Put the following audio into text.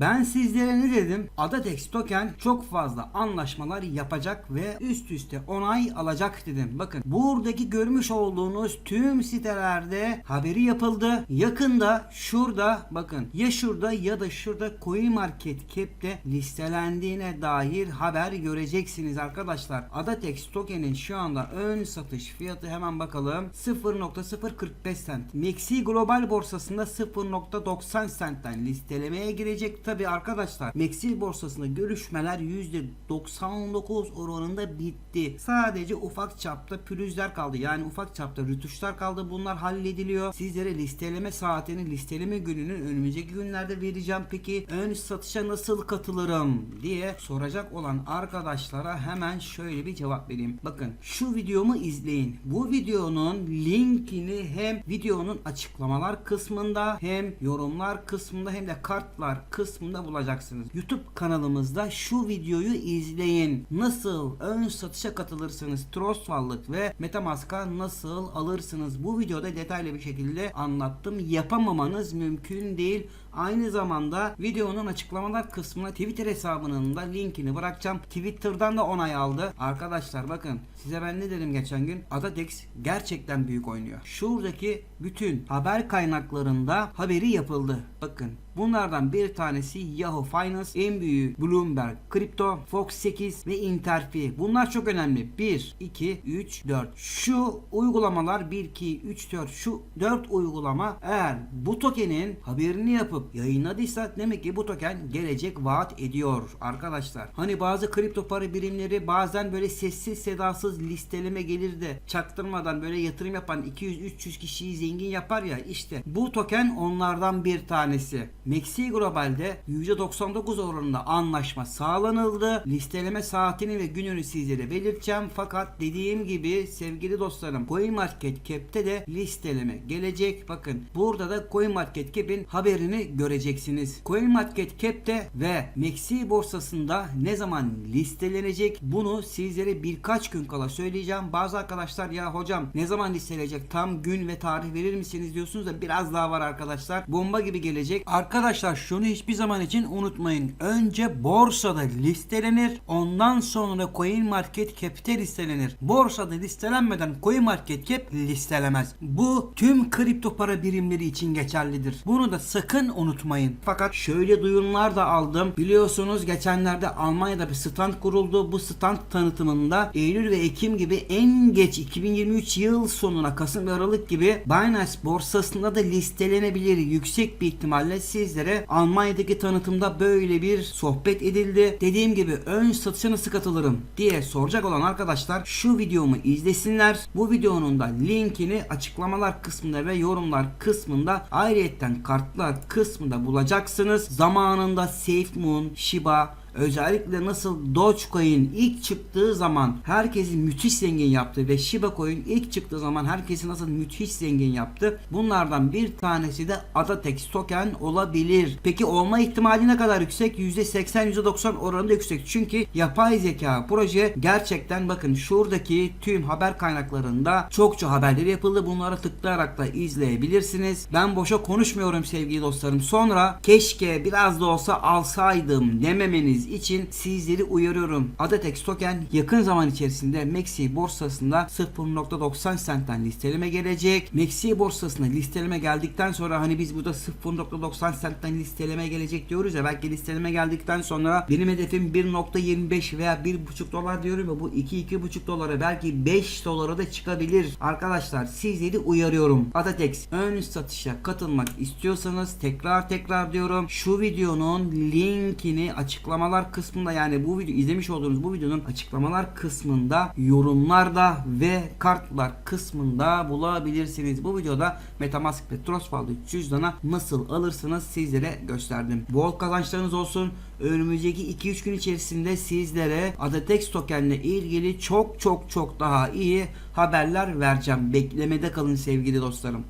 Ben sizlere ne dedim? Adatex token çok fazla anlaşmalar yapacak ve üst üste onay alacak dedim. Bakın buradaki görmüş olduğunuz tüm sitelerde haberi yapıldı. Yakında şurada bakın ya şurada ya da şurada CoinMarketCap'te listelendiğine dair haber göreceksiniz arkadaşlar. Adatex tokenin şu anda ön satış fiyatı hemen bakalım 0.045 cent. Maxi Global borsasında 0.90 centten listelemeye girecek tabi arkadaşlar. Maxi borsasında görüşmeler %99 oranında bitti. Sadece ufak çapta pürüzler kaldı. Yani ufak çapta rütuşlar kaldı. Bunlar hallediliyor. Sizlere listeleme saatini, listeleme gününün önümüzdeki günlerde vereceğim. Peki ön satışa nasıl katılırım diye soracak olan arkadaşlara hemen şöyle bir cevap vereyim. Bakın şu videomu izleyin. Bu videonun linkini hem videonun açıklamalar kısmında hem yorumlar kısmında hem de kartlar kısmında bulacaksınız. YouTube kanalımızda şu videoyu izleyin. Nasıl ön satışa katılırsınız? Trust Wallet ve Metamask'a nasıl alırsınız? Bu videoda detaylı bir şekilde anlattım. Yapamamanız mümkün değil. Aynı zamanda videonun açıklamalar kısmına Twitter hesabının da linkini bırakacağım. Twitter'dan da onay aldı. Arkadaşlar bakın size ben ne dedim geçen gün? Adatex gerçekten büyük oynuyor. Şuradaki bütün haber kaynaklarında haberi yapıldı. Bakın Bunlardan bir tanesi Yahoo Finance, en büyüğü Bloomberg Crypto, Fox 8 ve Interfi. Bunlar çok önemli. 1, 2, 3, 4. Şu uygulamalar 1, 2, 3, 4. Şu 4 uygulama eğer bu tokenin haberini yapıp yayınladıysa demek ki bu token gelecek vaat ediyor arkadaşlar. Hani bazı kripto para birimleri bazen böyle sessiz sedasız listeleme gelir de çaktırmadan böyle yatırım yapan 200-300 kişiyi zengin yapar ya işte bu token onlardan bir tanesi. Maxi Global'de %99 oranında anlaşma sağlanıldı. Listeleme saatini ve gününü sizlere belirteceğim. Fakat dediğim gibi sevgili dostlarım CoinMarketCap'te de listeleme gelecek. Bakın burada da CoinMarketCap'in haberini göreceksiniz. CoinMarketCap'te ve Maxi borsasında ne zaman listelenecek bunu sizlere birkaç gün kala söyleyeceğim. Bazı arkadaşlar ya hocam ne zaman listelenecek tam gün ve tarih verir misiniz diyorsunuz da biraz daha var arkadaşlar. Bomba gibi gelecek. Arkadaşlar şunu hiçbir zaman için unutmayın. Önce borsada listelenir. Ondan sonra CoinMarketCap'te listelenir. Borsada listelenmeden CoinMarketCap listelemez. Bu tüm kripto para birimleri için geçerlidir. Bunu da sakın unutmayın. Fakat şöyle duyumlar da aldım. Biliyorsunuz geçenlerde Almanya'da bir stand kuruldu. Bu stand tanıtımında Eylül ve Ekim gibi en geç 2023 yıl sonuna Kasım ve Aralık gibi Binance borsasında da listelenebilir. Yüksek bir ihtimalle sizlere Almanya'daki tanıtımda böyle bir sohbet edildi. Dediğim gibi ön satışa nasıl katılırım diye soracak olan arkadaşlar şu videomu izlesinler. Bu videonun da linkini açıklamalar kısmında ve yorumlar kısmında ayrıyetten kartlar kısmında bulacaksınız. Zamanında SafeMoon, Shiba, Özellikle nasıl Dogecoin ilk çıktığı zaman herkesi müthiş zengin yaptı ve Shiba Coin ilk çıktığı zaman herkesi nasıl müthiş zengin yaptı. Bunlardan bir tanesi de Adatex token olabilir. Peki olma ihtimali ne kadar yüksek? %80 %90 oranında yüksek. Çünkü yapay zeka proje gerçekten bakın şuradaki tüm haber kaynaklarında çokça haberleri yapıldı. Bunlara tıklayarak da izleyebilirsiniz. Ben boşa konuşmuyorum sevgili dostlarım. Sonra keşke biraz da olsa alsaydım dememeniz için sizleri uyarıyorum. Adatex token yakın zaman içerisinde Maxi borsasında 0.90 centten listeleme gelecek. Maxi borsasına listeleme geldikten sonra hani biz burada 0.90 centten listeleme gelecek diyoruz ya belki listeleme geldikten sonra benim hedefim 1.25 veya 1.5 dolar diyorum ya bu 2-2.5 dolara belki 5 dolara da çıkabilir. Arkadaşlar sizleri uyarıyorum. Adatex ön satışa katılmak istiyorsanız tekrar tekrar diyorum şu videonun linkini açıklamalar kısmında yani bu video izlemiş olduğunuz bu videonun açıklamalar kısmında yorumlarda ve kartlar kısmında bulabilirsiniz. Bu videoda Metamask ve Trust Wallet cüzdana nasıl alırsınız sizlere gösterdim. Bol kazançlarınız olsun. Önümüzdeki 2-3 gün içerisinde sizlere Adatex tokenle ilgili çok çok çok daha iyi haberler vereceğim. Beklemede kalın sevgili dostlarım.